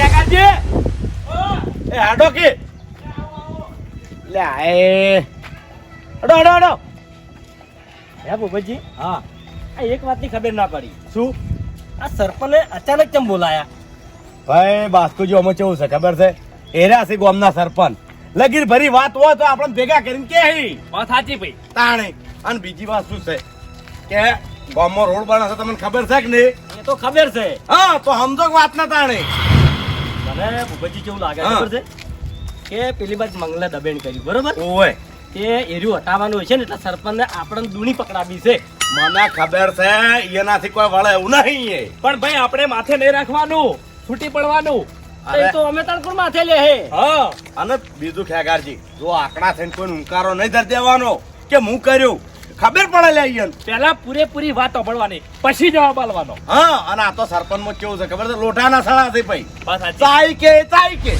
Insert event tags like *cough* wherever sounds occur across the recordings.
કાકાજી એ હાડો કે. લે આય હડો હડો હડો. હે ભૂપતજી? હા. આ એક વાતની ખબર ના પડી. શું? આ સરપંચને અચાનક કેમ બોલાયા? ભાઈ બાસ્કુજી અમે કેવું છે? ખબર છે? એરા છે ગામના સરપંચ. લગીર ભરી વાત હોય તો આપણે ભેગા કરીને કે વાત સાચી ભાઈ. તાણે. અને બીજી વાત શું છે? કે ગામમાં રોડ બનાવશે તમને ખબર છે કે નહીં? એ તો ખબર છે. હા તો સમજો વાત ના તાણે. મને ભૂપતજી કેવું લાગે? હા. ખબર છે? કે પેલી બાજુ મંગલે દબેણ કર્યું બરોબર? ઓય તે એર્યું હટાવવાનું હોય છે ને એટલે સરપંચને આપણને દૂણી પકડાવી છે. મને ખબર છે એનાથી કોઈ વળે એવું નહીં એ. પણ ભાઈ આપણે માથે નહીં રાખવાનું છૂટી પડવાનું. અરે. એ તો અમે તાર માથે લે હે? હા. અને બીજું ખેગારજી જો આકડા થઈને કોઈ હુંકારો નહીં ધરી દેવાનો કે હું કર્યું? ખબર પડે લે ઈયન. પેલા પૂરેપૂરી વાત સાંભળવાની પછી જવાબ આલવાનો હા અને આ તો સરપંચમાં કેવું છે ખબર છે? લોટાના સળા છે ભાઈ. સાચી. કે ચાઈ કે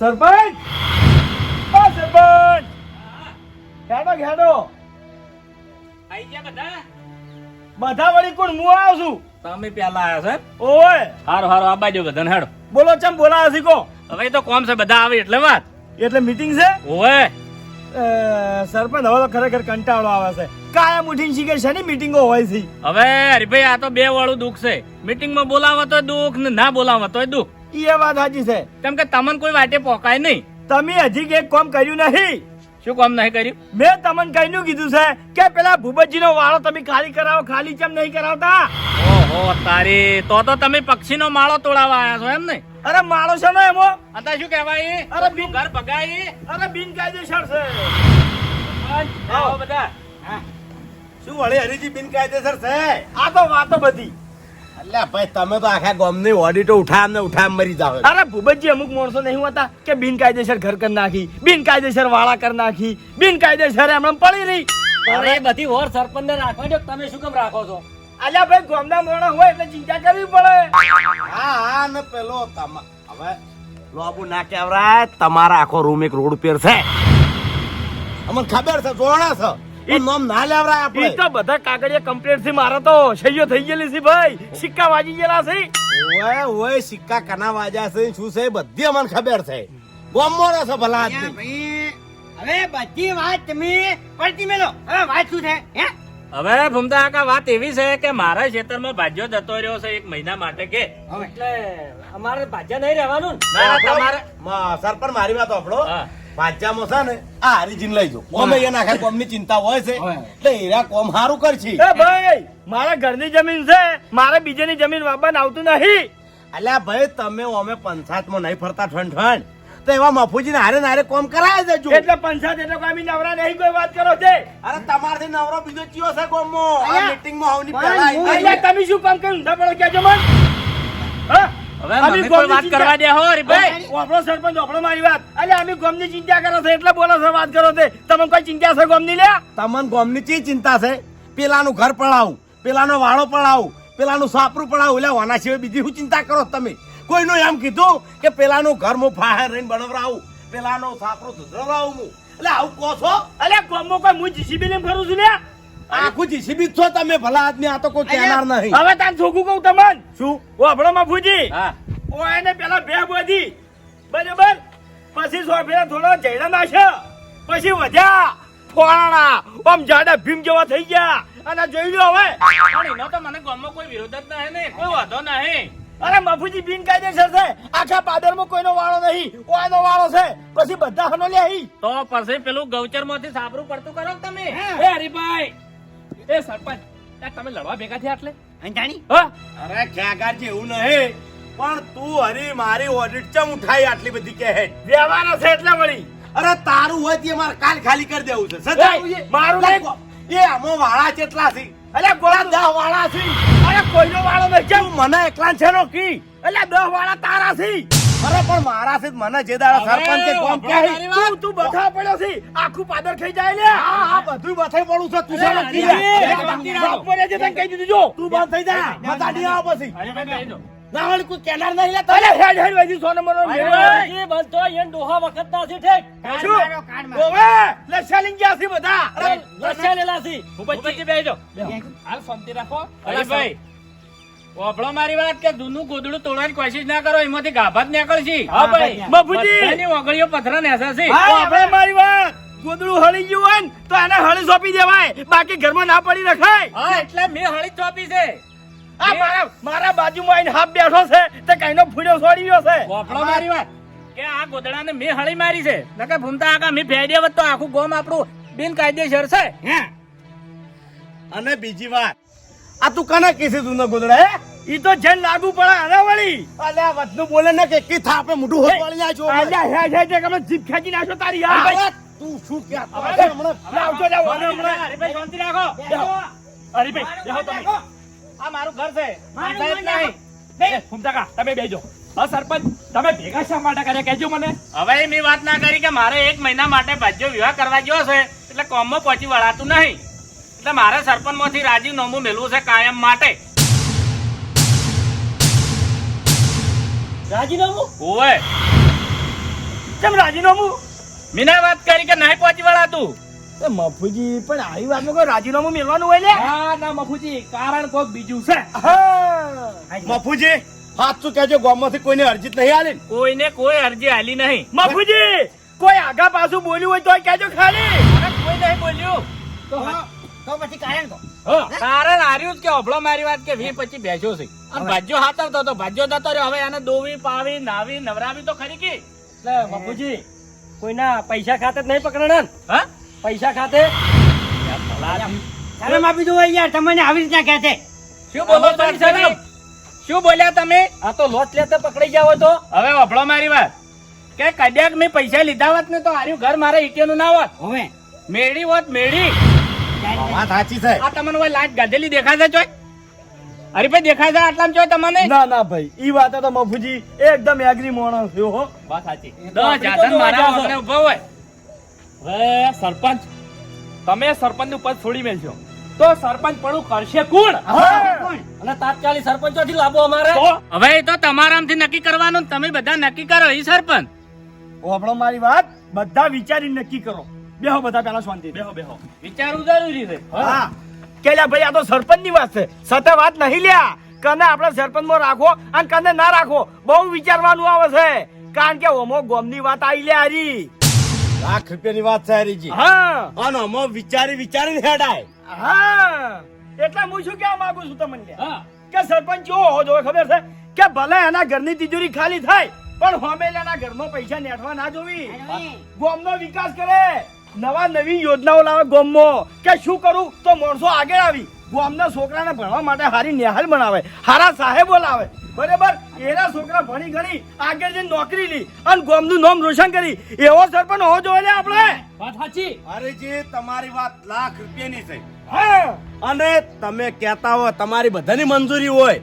સરપંચ સરપંચ! હેડો હેડો આઈ ગયા બધા? બધા વળી કોણ? હું આવું છું. તમે પેલા આયા છે ઓય. હારો હારો આબા જો બધા હેડો. બોલો ચમ બોલાવે છે કો હવે તો કોમ છે બધા આવે એટલે વાત. એટલે મીટિંગ છે? અ, સરપંચ હવે તો ખરેખર કંટાળો આવે છે. કાયમ ઉઠીને શીખે છે ની મીટિંગો હોય છે હવે હરિભાઈ આ તો બે વાળું દુઃખ છે. મીટિંગમાં બોલાવો તો દુઃખ ને ના બોલાવો તો દુઃખ. એ વાત સાચી છે. કેમ કે તમને કોઈ વાટે પોકાય નહીં. તમે હજી એક કામ કર્યું નહીં. શું કામ નહીં કર્યું? મેં તમને કઈનું કીધું છે કે પેલા ભૂપતજીનો વાળો તમે ખાલી કરાવો ખાલી કેમ નહીં કરાવતા? ઓહો તારી તો તો તમે પક્ષીનો માળો તોડાવવા આવ્યા છો એમ ને? અરે માળો છે ને એમો. અત્યારે શું કહેવાય? અરે બિન- ઘર ભગાઈ. અરે બિનકાયદેસર છે. આવો બધા. શું વળી હરીજી બિનકાયદેસર છે? આ તો વાતો બધી. એટલે ભાઈ તમે તો આખા ગામની ઓડિટો ઉઠામ ને ઉઠામ મરી જાવ અરે ભૂપતજી અમુક માણસો નહીં હોતા કે બિનકાયદેસર ઘર કરી નાખી બિનકાયદેસર વાળા કરી નાખી બિનકાયદેસર એમણે પડી રહી. અરે બધી ઓર સરપંચ ને રાખવા દો તમે શું કેમ રાખો છો? અલ્યા ભાઈ ગોમના મોણા હોય એટલે ચિંતા કરવી પડે. હા હા ને પેલો તમા હવે લોબુ ના કેવરાય તમારા આખો રૂમ એક રોડ ઉપર છે. અમને ખબર છે જોણા છે. નામ ના લેવરાય આપણે. તો બધા કાગળિયા કમ્પ્લીટથી મારે તો સહીઓ થઈ ગયેલી છે ભાઈ. સિક્કા વાજી ગયેલા છે. ઓય ઓય સિક્કા કના વાજ્યા છે શું છે બધી અમને ખબર છે. ગોમ રહે છે ભલા હવે બધી વાત તમે પડતી મેલો હવે વાત શું છે હે? હવે ભૂમતા કાકા વાત એવી છે કે મારા ખેતરમાં ભાજ્યો જતો રહ્યો છે એક મહિના માટે કે એટલે અમારે ભાજ્યા નહીં રહેવાનું ને? તમારે માં, સરપંચ મારી વાત આપણો ભાજ્યામાં છે ને આ હરીજીને લઈ જાઓ. અમે એના આખા કોમની ચિંતા હોય છે. એટલે એરા કોમ સારું કરશે. એ ભાઈ મારા ઘરની જમીન છે મારે બીજાની જમીન વાપરવાનું આવતું નહીં. અલ્યા ભાઈ તમે અમે પંચાયતમાં નહીં ફરતા ઠંડ ઠંડ તો એવા મફુજીને હારે ને હારે કોમ કરાય દેજો એટલે પંચાયત એટલે કોઈ નવરા નહીં કોઈ વાત કરો છે. અરે તમારથી નવરો બીજો ચિયો છે કોમમાં આ મીટિંગમાં આવની પહેલા એટલે તમે શું કામ કર્યું? ઊંધા પડો છો મન. હા? હવે અમે મને કોઈ વાત ચિંતા- કરવા દે હો હરીભાઈ. આપણો સરપંચ આપણો મારી વાત. એટલે અમે ગોમની ચિંતા કરો છો એટલે બોલો છો વાત કરો છે. તમને કોઈ ચિંતા છે ગોમની લે? તમને ગોમની ચી ચિંતા છે? પેલાનું ઘર પડાવું પેલાનો વાળો પડાવું પેલાનું સાપરું પડાવું એટલે વાના સિવાય બીજી શું ચિંતા કરો છો તમે? કોઈનું એમ કીધું કે પેલાનું ઘર હું ફાહર રહીને બનાવરાવું પેલાનો સાપરું સુધરાવું હું. એટલે આવું કહો છો? અલે કોમો કોઈ હું જીસીબી લઈને ફરું છું ને? આખું જીસીબી છો તમે ભલા આદમી આ તો કોઈ કહેનાર નહીં. હવે તાન છોકું કહું તમને? શું? ઓ આપણો બાપુજી હા. ઓ એને પેલા બે બોધી. બરાબર? પછી સોફેરા થોડો જૈડા નાશે. પછી વધ્યા. ફોરાણા આમ જાડા ભીમ જેવા થઈ ગયા. અને જોઈ લો હવે. પણ એનો તો મને ગામમાં કોઈ વિરોધ જ નહીં ને કોઈ વાંધો નહીં. અરે મફુજી બિનકાયદેસર છે. આખા પાદરમાં કોઈનો વાળો નહીં. ઓનો વાળો છે. પછી બધા હનો લે અહીં તો પછી પેલું ગૌચરમાંથી સાબરું પડતું કરો તમે. એ હરીભાઈ. એ સરપંચ તમે લડવા ભેગા થયા એટલે અંજાણી અરે ખ્યાગારજી એવું નહીં. પણ તું હરી મારી ઓડિટ ચમ ઉઠાઈ આટલી બધી કે હે? વ્યવહાર છે એટલે વળી. અરે તારું હોય તે મારે કાલ ખાલી કરી દેવું છે. સદાય મારું. એ આમો વાળા કેટલા છે. અલે ગોળા દહ વાળા છે અરે કોઈનો વાળો નહીં કેમ મને એકલા છે નો કી એટલે દહ વાળા તારા છે અરે પણ મારા છે મને જે દાડા સરપંચ કોમ કે તું તું બથા પડ્યો છે આખું પાદર ખાઈ જાય લે હા હા બધું બથાઈ પડું છે તું શાનો કી બાપ મર્યા જે તને કહી દીધું જો તું બંધ થઈ જા મતાડી આવ પછી કહી ના વળી કોઈ કેનાર નહીં લેતા અલે હેડ હેડ વાજી સોનો મનો હરીભાઈ, બનતો એને ડોહા વખત ના છે ઠેક. શું? મારો કાન મારો. ગયા છે બધા. લસ્યા લેલા છે. ભૂપતજી. બેહી. હાલ શાંતિ રાખો. હરીભાઈ ઓભળો મારી વાત કે જૂનું ગોદડું તોડવાની કોશિશ ના કરો એમાંથી ગાભા જ નીકળશે. હા ભાઈ. મફુજી બધાની ઓગળીઓ પથરા નેસા છે. તો મારી વાત. ગોદડું હળી ગયું હોય તો એને હળી સોંપી દેવાય. બાકી ઘરમાં ના પડી રખાય. હા એટલે મેં હળી સોંપી ચોપી છે. આ મારા મારા બાજુમાં આઈને હાફ બેઠો છે તે કઈનો ફૂડ્યો છોડી ગયો છે. ઓભળો મારી વાત. કે આ ગોદડાને મેં હળી મારી છે. નકે ભૂમતા આકા મેં ફેડ્યા વત તો આખું ગોમ આપણું બિનકાયદેસર છે. હે? અને બીજી વાત. આ તું કને કીધી તું ગોદડા હે? ઈ તો જેન લાગુ પડે આને વળી. અલે આ વતનું બોલે ને કે કી થાપે મોઢું પડી વાળી છો અલ્યા હે હે હે કમે જીભ ખેંચી નાખો તારી યાર તું શું કે? હમણાં આવજો જાવ હમણાં. હમણાં શાંતિ રાખો. હરીભાઈ જાઓ તમે. આ મારું ઘર છે. પંચાયત નહીં. એ તમે બેજો. સરપંચ તમે ભેગા શા માટે કર્યા? કહેજો મને. હવે મેં વાત ના કરી કે મારે એક મહિના માટે ભાજ્યો વિવાહ કરવા ગયો છે એટલે કોમમાં પહોંચી વળાતું નહીં. એટલે મારે સરપંચમાંથી રાજીવ નોમું મેળવું છે કાયમ માટે. રાજીનામું ઓવે. કેમ રાજીનામું મીના વાત કરી કે નહીં પહોંચી વળાતું? એ મફુજી પણ આવી વાતમાં કોઈ રાજીનામું મેળવાનું હોય ને હા ના મફુજી કારણ કોક બીજું છે. મફુજી સાચું કહેજો ગામમાંથી કોઈને અરજી નહીં આલી કોઈને કોઈ અરજી આલી નહીં. મફુજી કોઈ આગા પાછું બોલ્યું હોય તો કહેજો ખાલી. કોઈ નહીં બોલ્યું. તો તો પછી કારણ કહો કારણ હાર્યું જ કે અભળો મારી વાત કે વી પછી બેસ્યો છે. અને ભાજ્યો હાથરતો તો ભાજ્યો થતો રહ્યો. હવે એને દોવી પાવી નાવી નવરાવી તો ખરી કે? મફુજી કોઈના પૈસા ખાતે જ નહીં પકડણા હા? પૈસા ખાતે? શરમ આપી દો યાર તમને આવી રીતના કહે છે. શું બોલો છો તમે? શું બોલ્યા તમે? આ તો લોટ લેતે પકડાઈ જાવ તો હવે વફળો મારી વાત. કે કદાચ મેં પૈસા લીધા હોત ને તો આર્યું ઘર મારા ઈટેનું ના હોત. હવે. મેળી હોત મેળી. વાત સાચી છે આ તમને ઓય લાજ ગાધેલી દેખાશે છે ચોય? ભાઈ દેખાય છે આટલામાં ચોય તમને? ના ના ભાઈ ઈ વાત તો મફુજી એકદમ એગ્રી મોણસ થયો હો. વાત સાચી. તો દસ જાતન મારા ઊભો હોય. હવે સરપંચ તમે સરપંચ ઉપર છોડી મેલશો તો સરપંચ પણ કરશે કોણ? અને તાત્કાલિક સરપંચો થી લાભો અમારે? હવે એ તો તમારામાંથી નક્કી કરવાનું તમે બધા નક્કી કરો એ સરપંચ. આપણો મારી વાત બધા વિચારી નક્કી કરો. બેહો બધા પેલા શાંતિ બેહો બેહો. વિચારવું જરૂરી છે. હા. કેલા ભાઈ આ તો સરપંચની વાત છે. સતે વાત નહીં લ્યા. કને આપણે સરપંચમાં રાખો અને કને ના રાખો બહુ વિચારવાનું આવે છે. કારણ કે ઓમો ગોમની વાત આવી લે હારી. લાખ રૂપિયાની વાત છે હરીજી હા. અને અમે વિચારી વિચારીને હેડાય. હા. એટલે હું શું કહેવા માંગુ છું તમને? કે સરપંચ જો હોવો જોઈએ ખબર છે કે ભલે એના ઘરની તિજોરી ખાલી થાય પણ હોમેલાના ઘરમાં પૈસા નેઠવા ના જોવી. ગોમનો વિકાસ કરે. નવા નવી યોજનાઓ લાવે ગોમમાં. કે શું કરું તો માણસો આગળ આવી. ગોમના છોકરાને ભણવા માટે હારી નિહાલ બનાવે હારા સાહેબો લાવે. બરાબર? એના છોકરા ભણી ગણી આગળ જઈને નોકરી લી અને ગોમનું નામ રોશન કરી. એવો સરપંચ હોવો જોઈએ ને આપણે? વાત સાચી. હરીજી તમારી વાત લાખ રૂપિયાની છે. હા. અને તમે કહેતા હો તમારી બધાની મંજૂરી હોય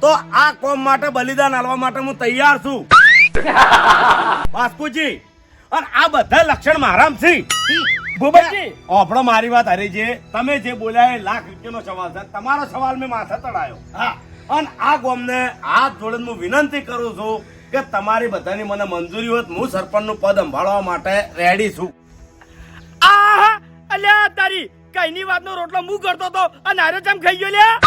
તો આ કોમ માટે બલિદાન આલવા માટે હું તૈયાર છું. *laughs* બાસ્કુજી અને આ બધા લક્ષણ મારામ છે. ભૂપતજી! આપણો મારી વાત હરીજી તમે જે બોલ્યા એ લાખ રૂપિયાનો સવાલ છે. તમારો સવાલ મેં માથે ચડાયો હા. અને આ ગોમને હાથ જોડે હું વિનંતી કરું છું કે તમારી બધાની મને મંજૂરી હોય તો હું સરપંચનું પદ સંભાળવા માટે રેડી છું. આહા! અલ્યા તારી કઈની વાતનો રોટલો હું કરતો તો અને આરે ચમ ખાઈ ગયો લ્યા?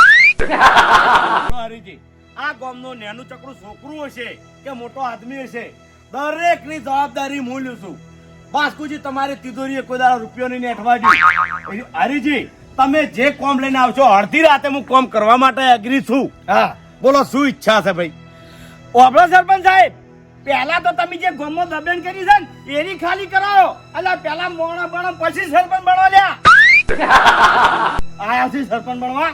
હરીજી આ ગામનું નેનું ચકડું છોકરું હશે કે મોટો આદમી હશે? દરેકની જવાબદારી હું છું. બાસ્કુજી તમારી તિજોરીએ કોઈ દાડો રૂપિયો નહીં નેઠવાડી હરીજી તમે જે કોમ લઈને આવશો અડધી રાતે હું કોમ કરવા માટે એગ્રી છું. હા. બોલો શું ઈચ્છા છે ભાઈ? ઓબળો સરપંચ સાહેબ પહેલા તો તમે જે ગમો દબેન કરી છે ને એની ખાલી કરાવો. એટલે પહેલા મોણા બનો પછી સરપંચ બનો લ્યા. આયા છે સરપંચ બનવા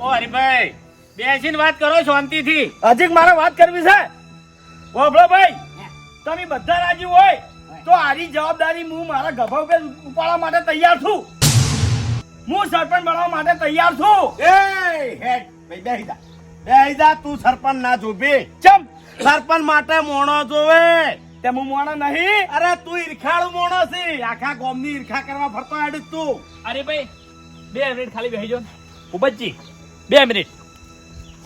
ઓ હરીભાઈ બેસીને વાત કરો શાંતિથી. હજી મારે વાત કરવી છે? ઓબળો ભાઈ તમે બધા રાજી હોય તો આરી જવાબદારી હું મારા ગભા ઉપાડવા માટે તૈયાર છું. હું સરપંચ બનવા માટે તૈયાર છું. એ હેડ ભાઈ બેહી જા. બેહી જા તું સરપંચ ના જોબે ચમ. સરપંચ માટે મોણો જોવે. તે હું મોણો નહીં. અરે તું ઈરખાળું મોણો છે. આખા ગામની ઈરખા કરવા ફરતો હેડ તું. અરે ભાઈ બે મિનિટ ખાલી બેહી જો ભૂપતજી બે મિનિટ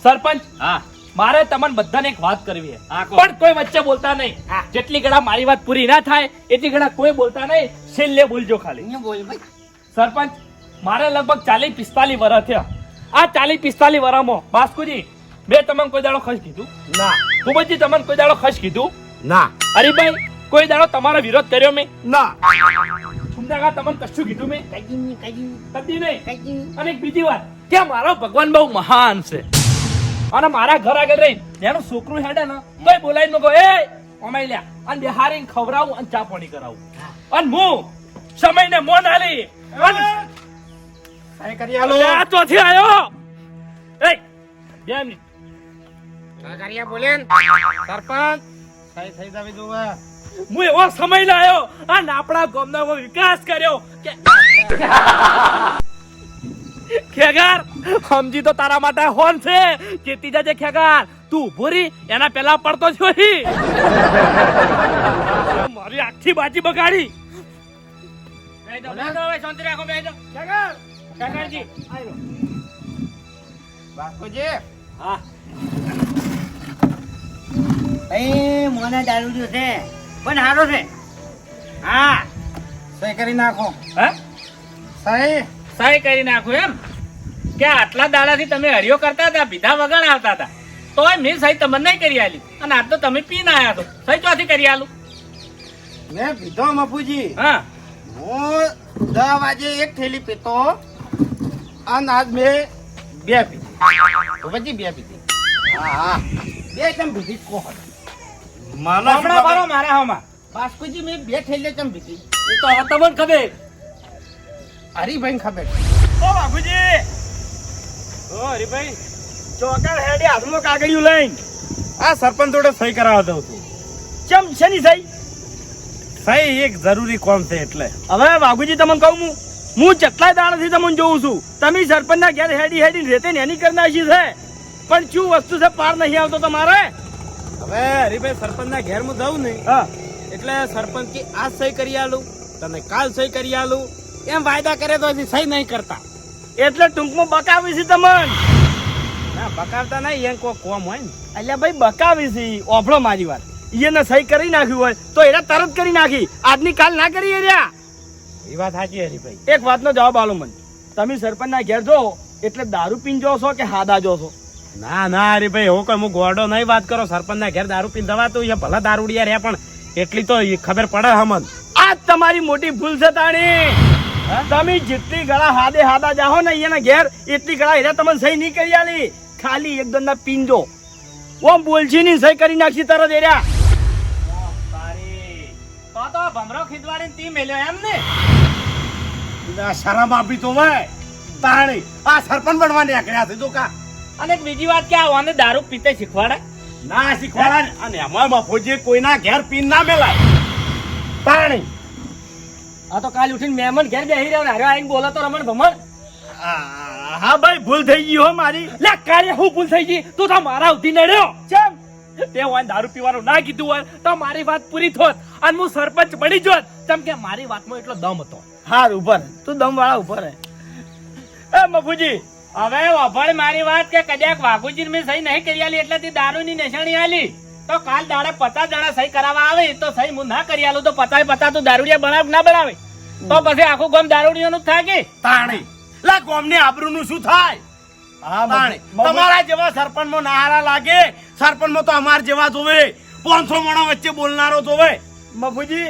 સરપંચ? હા. મારે તમને બધાને એક વાત કરવી છે પણ કોઈ વચ્ચે બોલતા નહીં. જેટલી ઘણા મારી વાત પૂરી ના થાય એટલી ઘણા કોઈ બોલતા નહીં. છેલ્લે બોલજો ખાલી. બોલ ભાઈ. સરપંચ મારે લગભગ ચાલીસ પિસ્તાલીસ વર્ષ થયા. આ ચાલીસ પિસ્તાલીસ વર્ષમાં બાસ્કુજી બે તમને કોઈ દાડો ખસ કીધું? ના. ભૂપતજી તમને કોઈ દાડો ખસ કીધું? ના. હરીભાઈ કોઈ દાડો તમારો વિરોધ કર્યો મેં? ના. સુંદરકા તમને કશું કીધું મેં? કઈ નહીં, કદી નહીં. અને બીજી વાત કે મારો ભગવાન બહુ મહાન છે. અને મારા ઘર આગળ રહી એનું છોકરું હેડે ને તોય બોલાવીને કહો એ અમાઈ લ્યા. અને બિહારી ખવડાવું અને ચા પાણી કરાવું. અને હું સમયને મોન આલી કરી અલે આ ચોથી આયો. એ બે મિનિટ. બોલે સરપંચ સહી થઈ જવી જોવે. હું એવો સમય લાયો અને આપણા ગામનો વિકાસ કર્યો કે ખેગાર સમજી તો તારા માટે હોન છે. ચેતી જાજે ખેગાર તું ઊભો રહી એના પેલા પડતો છો હી. મારી આખી બાજી બગાડી. શાંતિ રાખો. ખેગાર, ખેગારજી. બાપુજી. હા. એ મોને દારૂ જો છે. પણ હારો છે. હા. સહી કરી નાખો. હા? સહી. સહી કરી નાખું એમ. કે આટલા દાડાથી તમે હરિયો કરતા હતા બીધા વગર આવતા હતા. તોય મેં સહી તમને નહીં કરી આલી. અને આજ તો તમે પી ના આવ્યા છો. સહી ચોથી કરી આલું? મેં પીધો મફુજી હા. હું દસ વાગે એક થેલી પીતો અને આજ મેં બે પીધી. પછી બે પીધી. હા હા. બે કેમ પીધી કોણ મારા હમણાં મારા હામાં બાસ્કુજી મેં બે થેલી કેમ પીધી? એ તો તમને ખબર. હરીભાઈ ખબર. ઓ બાપુજી! ઓ હરીભાઈ ચોકર હેડી હાથમાં કાગળિયું લઈને. આ સરપંચ જોડે સહી કરાવવા દઉં છું. ચમ છે ની સહી? સહી એક જરૂરી કોમ છે એટલે? હવે બાબુજી તમને કહું હું હું કેટલાય દાડાથી તમને જોઉં છું તમે સરપંચના ઘેર હેડી હેડી રેતે ને એની કરી નાખી છે. પણ શું વસ્તુ છે પાર નહીં આવતો તમારે? હવે હરીભાઈ સરપંચના ઘેર હું જઉં નહીં. હા. એટલે સરપંચ કે આજ સહી કરી આલું તને કાલ સહી કરી આલું. એમ વાયદા કરે તો હજી સહી નહીં કરતા. એટલે ટૂંકમાં બકાવી છે તમને. ના બકાવતા નહીં એમ કોઈ કોમ હોય ને. એટલે ભાઈ બકાવી છે ઓફળો મારી વાત. એને સહી કરી નાખ્યું હોય તો એને તરત કરી નાખી. આજની કાલ ના કરી રહ્યા. એ વાત સાચી હરીભાઈ એક વાતનો જવાબ આલો મને. તમે સરપંચના ઘેર જો એટલે દારૂ પીન જો છો કે હાદા જો છો? ના ના હરીભાઈ હું કોઈ હું ગોડો નહીં વાત કરો. સરપંચના ઘેર દારૂ પીન દવાતું છે ભલે દારૂડિયા રહ્યા પણ એટલી તો ખબર પડે હમન. આ તમારી મોટી ભૂલ છે તાણી. તમે જેટલી ગળા હાદે હાદા જાહો ને એના ઘેર એટલી ગળા હેરા તમને સહી નહીં કરી આલી. ખાલી એક દંડા પીંજો ઓમ બોલશી ની સહી કરી નાખી તરત એર્યા. તો તો ભમરો ખીજવાડીને તી મેલ્યો એમ ને? શરમ આપી તો મે તાણી આ સરપંચ બનવા નીકળ્યા છે જો કા. અને બીજી વાત કે આ દારૂ પીતે શીખવાડે? ના શીખવાડે. અને એમાં મફોજી કોઈના ઘેર પીન ના મેલાય. તાણી આ તો કાલ ઉઠીને મહેમાન ઘેર બેહી રહ્યો હારે આઈને બોલો તો રમણ ભમણ. આ- હા ભાઈ ભૂલ થઈ ગઈ હો મારી. લે કાલે હું ભૂલ થઈ ગઈ? તું તો મારા ઉધી નડ્યો. ચમ. તે હોય દારૂ પીવાનું ના કીધું હોય તો મારી વાત પૂરી થોત. અને હું સરપંચ બની જોત. ચમ કે મારી વાતમાં એટલો દમ હતો. હાર ઉપર તું દમ વાળા ઉપર હે એ મફુજી. હવે વફળ મારી વાત કે કદાચ વાઘુજી મેં સહી નહીં કરી આલી એટલે તે દારૂની નિશાણી આલી. તો કાલ દાડે પચાસ જણા સહી કરાવવા આવે તો સહી હું ના કરી આલું તો પચાસ પચાસ તું દારૂડિયા બનાવ ના બનાવે? તો પછી આખું ગામ દારૂડિયાનું જ થાય કે? તાણી. લા આબરૂ આબરૂનું શું થાય? તાણી. તમારા જેવા સરપંચમાં નારા લાગે સરપંચમાં તો અમાર જેવા જોવે. પાંચસો માણસ વચ્ચે બોલનારો જોવે. મફુજી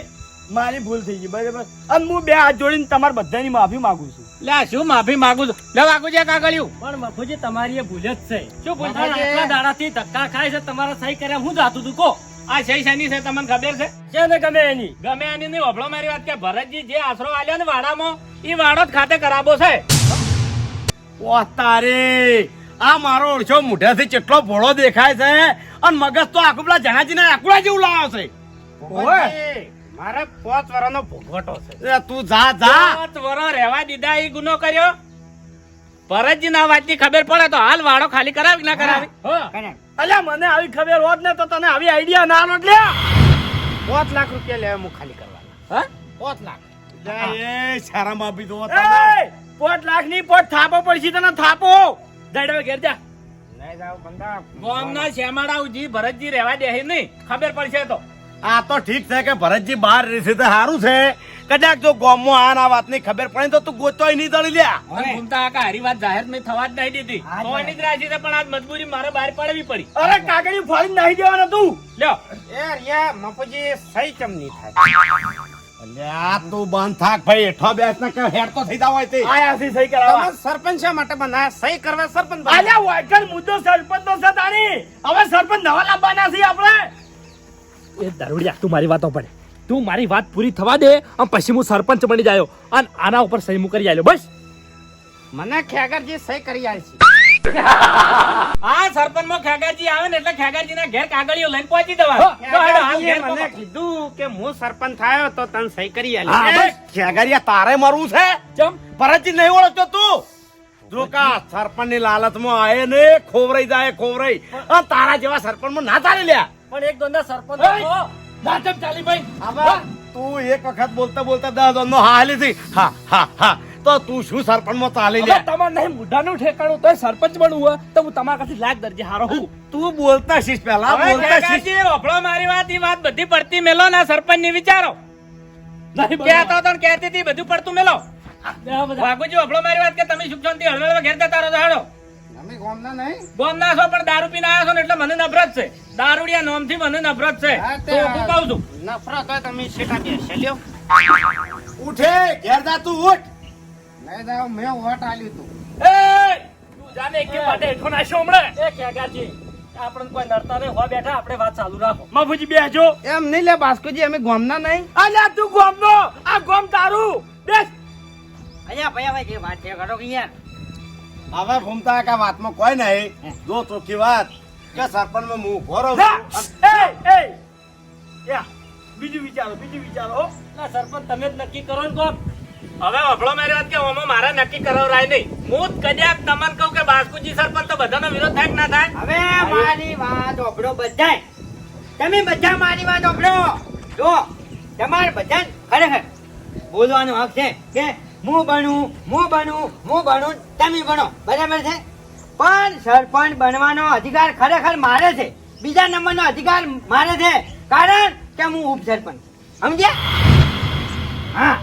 મારી ભૂલ થઈ ગઈ બરાબર. અને હું બે હાથ જોડીને તમારા બધાની માફી માંગુ છું. લે શું માફી માંગુ છું? લે વાઘુજી કાગળિયું. પણ મફુજી તમારી એ ભૂલ જ છે. શું ભૂલ છે? આટલા દાડાથી ધક્કા ખાય છે તમારા સહી કર્યા હું જાતું તું કો. આ સહી શાની છે? તમને ખબર છે? છે ને ગમે એની? ગમે એની નહીં વફળો મારી વાત કે ભરતજી જે આશરો આલ્યો ને વાડામાં એ વાડો જ ખાતે કરાબો છે. ઓ તારે આ મારો ઓળછો મોઢાથી કેટલો ભોળો દેખાય છે? અને મગજ તો આખું પેલા જણાજીના આકુડા જેવું લાવો છે. મારે પાંચ વર્ષનો ભોગવટો છે. તું જા જા. પાંચ વર્ષ રહેવા દીધા એ ગુનો કર્યો? પરજી ના વાતની ખબર પડે તો હાલ વાડો ખાલી કરાવી ના કરાવી? કરે. અલ્યા મને આવી ખબર હોત ને તો તને આવી આઈડિયા ના આલો લે પાંચ લાખ રૂપિયા લેવા હું ખાલી કરવાના. હા? પાંચ લાખ. એ શરમ આપી દો પાંચ લાખની પાંચ થાપો પડશે તને થાપો. જાડે ઘેર જા. નહીં જાવ બંદા ગામના શેમાડા ઉજી ભરતજી રહેવા દે નહીં. ખબર પડશે તો. આ તો ઠીક છે કે ભરતજી બહાર રહેશે તો સારું છે. કદાચ જો ગામમાં આ ના વાતની ખબર પડે તો તું ગોતોય નહીં તળી લ્યા. પણ ઘૂમતા કાકા હારી વાત જાહેર નહીં થવા જ નહીં દીધી. એની જ રાજી પણ આજ મજબૂરી મારે બહાર પાડવી પડી. અરે કાગળી ફાડી નાહી દેવાનો તું. લ્યો. એ રિયા મફુજી સહી કેમ નહીં થાય અલ્યા તું બંધ થાક ભાઈ એઠો બેસ ને કે હેડ તો થઈ જાવ હોય તે. આયા છે સહી કરાવવા. તમે સરપંચ શા માટે બનાયા સહી કરવા સરપંચ. આલ્યા વાયકલ મુદ્દો સરપંચ નો છે તાણી હવે સરપંચ નવા લાવવાના છીએ આપણે. એ દારૂડિયા તું મારી વાતો પડે તું મારી વાત પૂરી થવા દે અને પછી હું સરપંચ બની જાયો અને આના ઉપર સહી કરી આલ્યો. બસ. મને ખેગરજી સહી કરી આવી છે. આ સરપંચમાં ખેગરજી આવે ને એટલે ખેગરજી ના ઘેર કાગળીઓ લઈને પહોંચી દેવા મને કીધું કે હું સરપંચ થયો તો તને સહી કરી આવી ખેગરિયા તારે મરવું છે? ચમ. ભરતજી નહીં ઓળખતો તું? જોકા સરપંચની લાલચમાં આવે ને ખોવરાઈ જાય ખોવરાઈ. અને તારા જેવા સરપંચમાં ના ચાલી લ્યા. પણ એક દોંદા સરપંચ હતો. નાચમ ચાલી ભાઈ. આવા તું એક વખત બોલતા બોલતા દસ હા હાલી હતી. હા હા હા. તો તું શું સરપંચમાં ચાલી લે? તમાર નહીં મુઢાનું ઠેકાણું તો સરપંચ બનવું હોય. તો હું તમારા કાથી લાખ દરજે હારો હું. તું બોલતા શીશ પેલા બોલતા શીશ. ઓભળો મારી વાત ઈ વાત બધી પડતી મેલો ના સરપંચની વિચારો કહેતો હતો ને કહેતી હતી બધું પડતું મેલો. વાઘુજી ઓભળો મારી વાત કે તમે સુખ શાંતિ હળવે ઘેર જતા રહો તો ગામના નહીં? છો પણ દારૂ પીને આવ્યા છો ને એટલે મને નફરત છે. દારૂડિયા નોમથી મને નફરત છે. તો હું કહું છું? નફરત હોય તમે શેટા બેસે લ્યો. ઉઠે ઘેર જા તું ઉઠ. નહીં જાવ મેં વોટ આલ્યું તું. એ તું જાને કે માટે હેઠો નાશો હમણે? એ ખેગાજી આપણે કોઈ નડતા નહીં હો બેઠા આપણે વાત ચાલુ રાખો. મફુજી બેસજો એમ નહીં લે બાસ્કુજી અમે ગામના નહીં. અલ્યા તું ગોમનો? આ ગોમ તારું? બેસ. અલ્યા ભાઈ હવે જે વાત છે કરો કે યાર હવે ઘૂમતા કા વાતમાં કોઈ નહીં. જો ચોખ્ખી વાત કે સરપંચમાં હું યા બીજું વિચારો બીજું વિચારો હો. સરપંચ તમે જ નક્કી કરો ને કોક હવે અભળો મારી વાત કે ઓમાં મારે નક્કી કરાવરાય નહીં. હું જ કદાચ તમને કહું કે બાસ્કુજી સરપંચ તો બધાનો વિરોધ થાય કે ના થાય? હવે મારી વાત અભળો બધાય. તમે બધા મારી વાત અભળો. જો તમારે બધા ખરેખર બોલવાનો હક છે કે હું બનું હું બનું હું બનું તમે બનો. બરાબર છે? પણ સરપંચ બનવાનો અધિકાર ખરેખર મારે છે. બીજા નંબરનો અધિકાર મારે છે. કારણ કે હું ઉપસરપંચ. સમજ્યા? હા.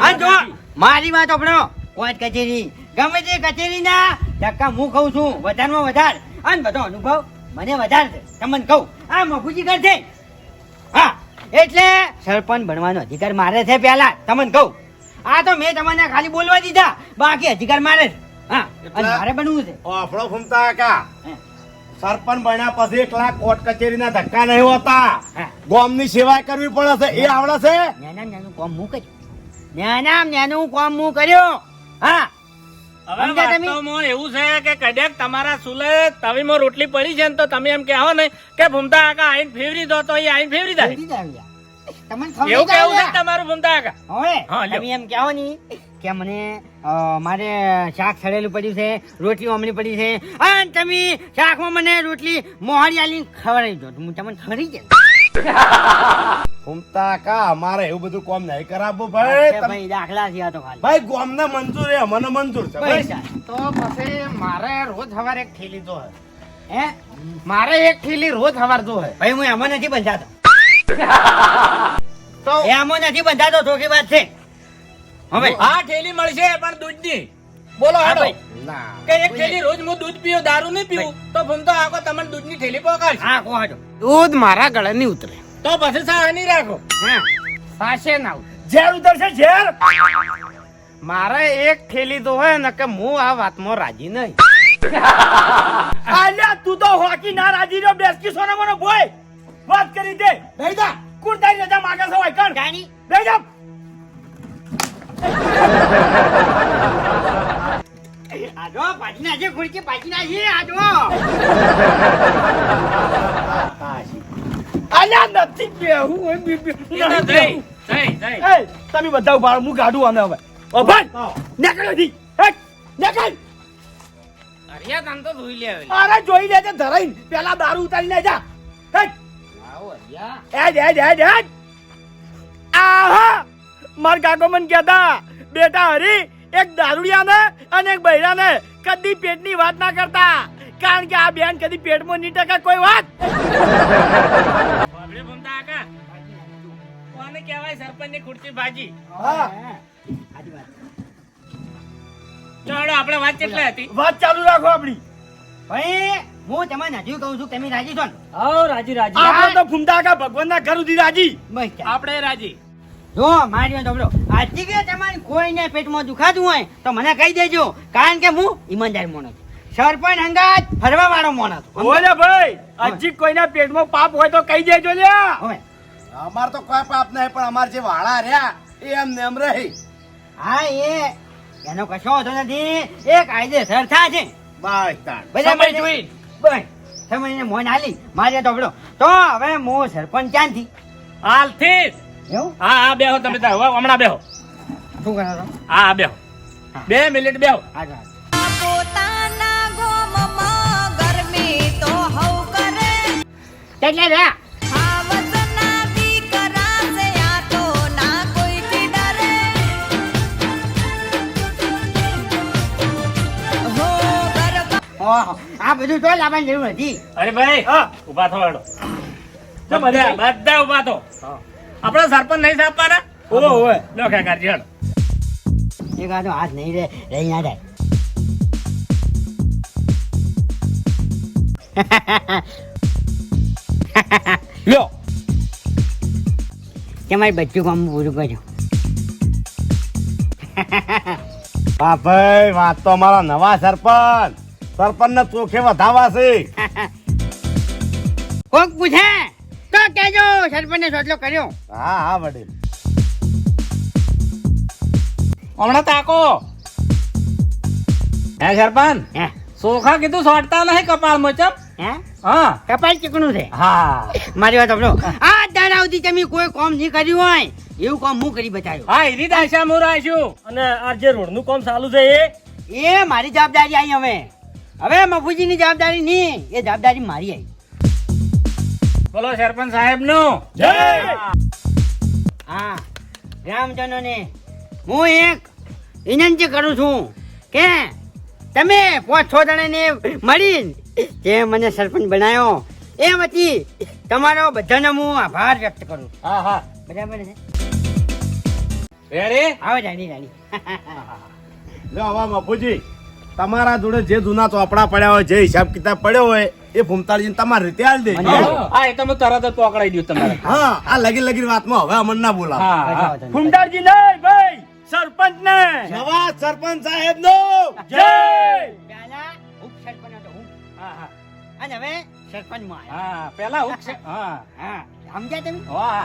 હા જો. મારી વાત આપણો કોર્ટ કચેરી. ગમે તે કચેરીના ધક્કા હું ખાઉં છું. વધારમાં વધાર. અને બધો અનુભવ મને વધારે છે. તમને કહું. આ મફુજી કર છે હા. એટલે સરપંચ બનવાનો અધિકાર મારે છે પહેલા. તમને કહું. આ તો મેં તમને ખાલી બોલવા દીધા. બાકી અધિકાર મારે હા અને મારે બનવું છે. આપણો ફૂમતા કા સરપંચ બન્યા પછી એક લાખ કોર્ટ કચેરીના ધક્કા નહીં હોતા. ગોમની સેવા કરવી પડે છે. એ આવડે છે? નાના નાનું કોમ હું કર્યું. નાના નાનું કોમ હું કર્યો. હા. હવે વાસ્તવમાં એવું છે કે કદાચ તમારા સુલે તવીમાં રોટલી પડી છે ને તો તમે એમ કહો ને કે ભૂમતા આકા આઈન ફેવરી દો તો એ આઈન ફેવરી જાય. જલ્દી જ આવી જા. તમને એવું કેવું છે તમારું ભૂમતા આકા હવે તમે એમ કહો ની કે મને મારે શાક સડેલું પડ્યું છે રોટલી ઓમણી પડી છે. અને તમે શાકમાં મને રોટલી મોહરી આલીને ખવડાવી દો. હું તમને ખવડાવી જાય ઘૂમતા કા? અમારે એવું બધું કોમ નહીં કરાવવું ભાઈ. દાખલા છે આ તો ખાલી. ભાઈ ગોમને મંજૂર એ મને મંજૂર છે ભાઈ. તો પછી મારે રોજ સવારે એક થેલી જો હે. મારે એક થેલી રોજ સવાર જો ભાઈ હું એમાં નથી બંધાતો. તો એમાં નથી બંધાતો ચોખી વાત છે. હવે. આ થેલી મળશે પણ દૂધની. બોલો હાડો. કે એક થેલી રોજ હું દૂધ દારૂ નહીં પીવું તો ભૂમતો આકો તમને દૂધની થેલી પકડશે. હા કહો હટો દૂધ મારા ગળે નહીં ઉતરે. તો પછી સાહની રાખો. હા. સાસે ના. ઝેર ઉતરશે ઝેર. મારે એક થેલી તો હોય ને કે હું આ વાતમાં રાજી નહીં. અલ્યા તું તો હોકી ના રાજી રહ્યો બેસકી સોના મને બોય વાત કરી દે. બેહી જા. કોણ તારી રજા માંગે છે હોય કણ? કાની બેહી જા. આજો પાછી નાખજે ખુરચી પાછી નાખી આજો અલ્યા નથી બેહું હોય બી- બી- જઈ જઈ જઈ એ, તમે બધા ઊભા રહો, હું ગાડું આને હવે. ઓ ભાઈ નીકળ અહીંથી. હેટ, નીકળ. અરિયા તને તો ધોઈ લે અરે જોઈ લેજે ધરાઈ પેલા દારૂ ઉતારી લેજા હેટ. એજ એજ એજ એજ આહા! માર કાકો મને કહેતા બેટા હરી એક દારૂડિયાને અને એક બૈરાને કદી પેટની વાત ના કરતા. કારણ કે આ બેન કદી પેટમાં નહીં ટકે કોઈ વાત. બાબરે ભમતા આકા કોને કહેવાય આપણે વાત વાત ચાલુ રાખો આપણી. ભાઈ હું તમને હજુ કહું છું તમે રાજી છો ને? રાજી રાજી. આપણે તો ફૂમતાકા ભગવાનના ઘર સુધી રાજી. બસ. આપણે રાજી. જો મારી વાત આજી કે તમારી કોઈને પેટમાં દુખાતું હોય તો મને કહી દેજો. કારણ કે હું ઈમાનદાર માણસ છું. સરપંચ હંગાત ફરવા વાળો માણસ છું. ઓલે ભાઈ હજી કોઈના પેટમાં પાપ હોય તો કહી દેજો લે અમાર તો કોઈ પાપ નહીં પણ અમાર જે વાળા રહ્યા એ એમ ને એમ રહે. હા એ એનો કશો હતો નથી. એ કાયદેસર થાય છે. બસ તાણ બધા સમય છે? જોઈ. બસ સમયને મોન આલી મારી સાંભળો તો હવે હું સરપંચ ક્યાંથી? હાલથી. એવું? હા હા બેહો તમે તાર. હવે હમણાં બેહો. શું કરો હા હા બેહો. બે મિનિટ બેહો. આગળ. પોતાના ગોમમાં ગરમી તો હઉ કરે. એટલે રહ્યા? આ બધું તો લાવવાની જરૂર નથી અરે ભાઈ હા. ઊભા થો હેડો. બધા બધા? ઊભા થો. આપણે સરપંચ નહીં સાપવાના? ઓવે હોય લો ખેકારજી હેડો. એક આ તો હાથ નહીં રે રહી ના જાય. લ્યો તમારી બચ્ચું કામ પૂરું કરજો હા ભાઈ વાત તો અમારા નવા સરપંચ. સરપંચ ને ચોખે વધાવા છે? *laughs* કોક પૂછે? તો કેજો સરપંચને સોટલો કર્યો. હા હા વડીલ. હમણાં તાકો હે સરપંચ? હે. સોખા કીધું સોટતા નહીં કપાળ ચમ હા? કપાળ ચીકણું છે? હા. મારી વાત આપણો આ દાડા સુધી તમે કોઈ કામ નહીં કર્યું હોય. એવું કામ હું કરી બતાવ્યું. હા એની દાશા હું રાખ્યું. અને આ જે રોડનું કામ ચાલુ છે એ? એ મારી જવાબદારી આવી હવે. હવે મફુજીની જવાબદારી નહીં. એ જવાબદારી મારી આવી. બોલો સરપંચ સાહેબનું જય! હા ગ્રામજનોને હું એક વિનંતી કરું છું કે તમે પાંચ છ જણાને મળી જે મને સરપંચ બનાવ્યો એ વતી તમારો બધાનો હું આભાર વ્યક્ત કરું હા હા. બરાબર છે? રેડી આવો જાણી જાણી લો આવા મફુજી તમારા જોડે જે જૂના ચોપડા પડ્યા હોય જે હિસાબ કિતાબ પડ્યો હોય એ ફૂમતાળજીને તમારી રીતે આલ દેજો મને- હા એ તમે તરત જ પકડાઈ દઉં તમારે. હા આ લગી લગી વાતમાં હવે અમને ના બોલા હા નહીં ભાઈ સરપંચ ને નવા સરપંચ સાહેબ નો જય ઉપસરપંચ હતો હું. હા હા. અને હવે સરપંચમાં હા પેલા હું હા. હા સમજ્યા તમે? વાહ